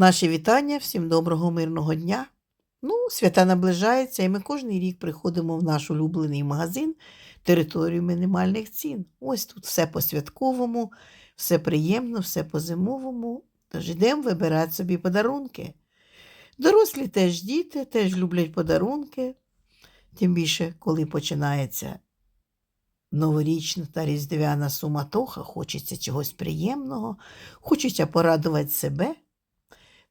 Наші вітання, всім доброго, мирного дня. Ну, свята наближаються, і ми кожен рік приходимо в наш улюблений магазин територію мінімальних цін. Ось тут все по-святковому, все приємно, все по-зимовому. Тож йдемо вибирати собі подарунки. Дорослі теж діти, теж люблять подарунки. Тим більше, коли починається новорічна та різдвяна суматоха, хочеться чогось приємного, хочеться порадувати себе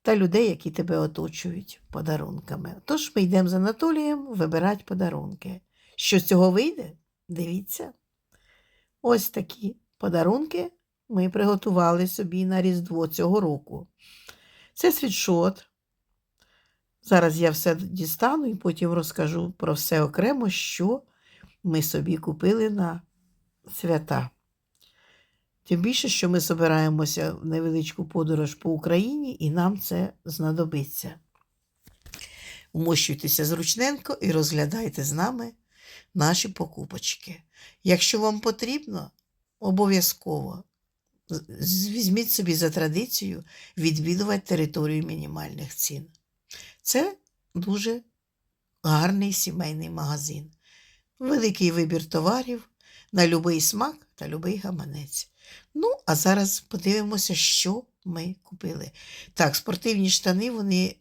та людей, які тебе оточують подарунками. Тож ми йдемо з Анатолієм вибирати подарунки. Що з цього вийде? Дивіться. Ось такі подарунки ми приготували собі на Різдво цього року. Це світшот. Зараз я все дістану і потім розкажу про все окремо, що ми собі купили на свята. Тим більше, що ми збираємося в невеличку подорож по Україні, і нам це знадобиться. Вмощуйтеся зручненько і розглядайте з нами наші покупочки. Якщо вам потрібно, обов'язково візьміть собі за традицію відвідувати територію мінімальних цін. Це дуже гарний сімейний магазин. Великий вибір товарів на любий смак та любий гаманець. Ну, а зараз подивимося, що ми купили. Так, спортивні штани, вони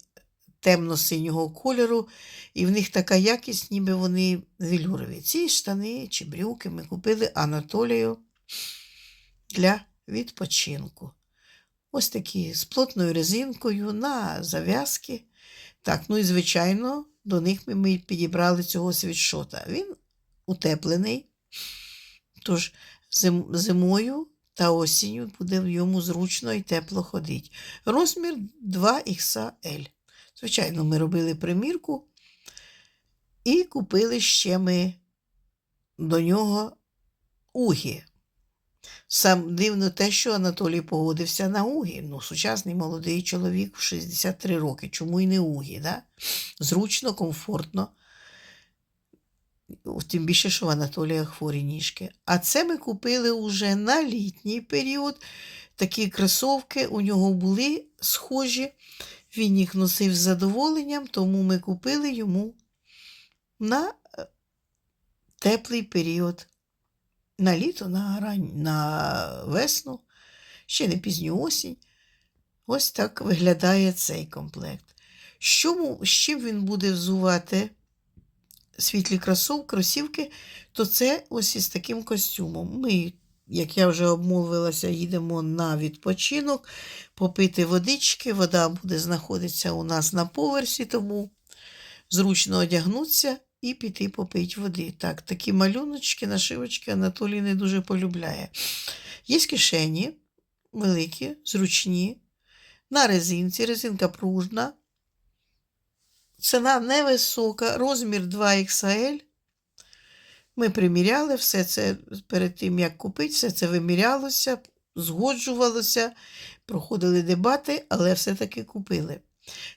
темно-синього кольору, і в них така якість, ніби вони велюрові. Ці штани чи брюки ми купили Анатолію для відпочинку. Ось такі з плотною резинкою на зав'язки. Так, ну і звичайно, до них ми, підібрали цього світшота. Він утеплений. Тож зим, зимою та осінню буде в йому зручно і тепло ходити. Розмір 2XL. Звичайно, ми робили примірку і купили ще ми до нього угі. Сам дивно те, що Анатолій погодився на угі. Ну, сучасний молодий чоловік в 63 роки. Чому й не угі? Да? Зручно, комфортно. Тим більше, що в Анатолія хворі ніжки. А це ми купили уже на літній період. Такі кросовки у нього були схожі. Він їх носив з задоволенням, тому ми купили йому на е, теплий період. На літо, на, рань... на весну, ще не пізню осінь. Ось так виглядає цей комплект. Що, з чим він буде взувати світлі кросівки, то це ось із таким костюмом. Ми, як я вже обмовилася, їдемо на відпочинок, попити водички. Вода буде знаходитися у нас на поверсі, тому зручно одягнутися і піти попити води. Так, такі малюночки, нашивочки Анатолій не дуже полюбляє. Є кишені великі, зручні, на резинці, резинка пружна. Ціна невисока, розмір 2XL. Ми приміряли все це перед тим, як купити, все це вимірялося, згоджувалося, проходили дебати, але все-таки купили.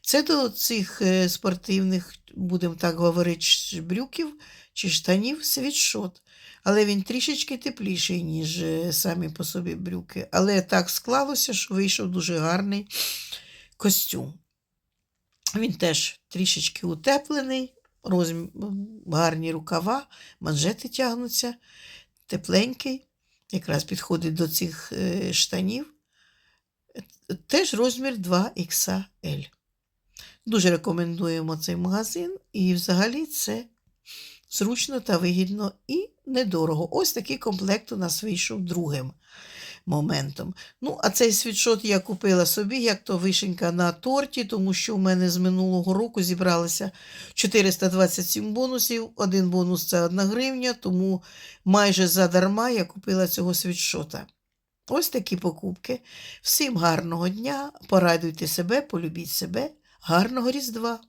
Це до цих е, спортивних, будемо так говорити, брюків чи штанів світшот. Але він трішечки тепліший, ніж е, самі по собі брюки. Але так склалося, що вийшов дуже гарний костюм. Він теж трішечки утеплений, розмір, гарні рукава, манжети тягнуться, тепленький, якраз підходить до цих е, штанів. Е, Теж розмір 2XL. Дуже рекомендуємо цей магазин, і взагалі це зручно та вигідно і недорого. Ось такий комплект у нас вийшов другим моментом. Ну, а цей світшот я купила собі, як то вишенька на торті, тому що в мене з минулого року зібралося 427 бонусів. Один бонус це 1 гривня, тому майже задарма я купила цього світшота. Ось такі покупки. Всім гарного дня, порадуйте себе, полюбіть себе, гарного Різдва!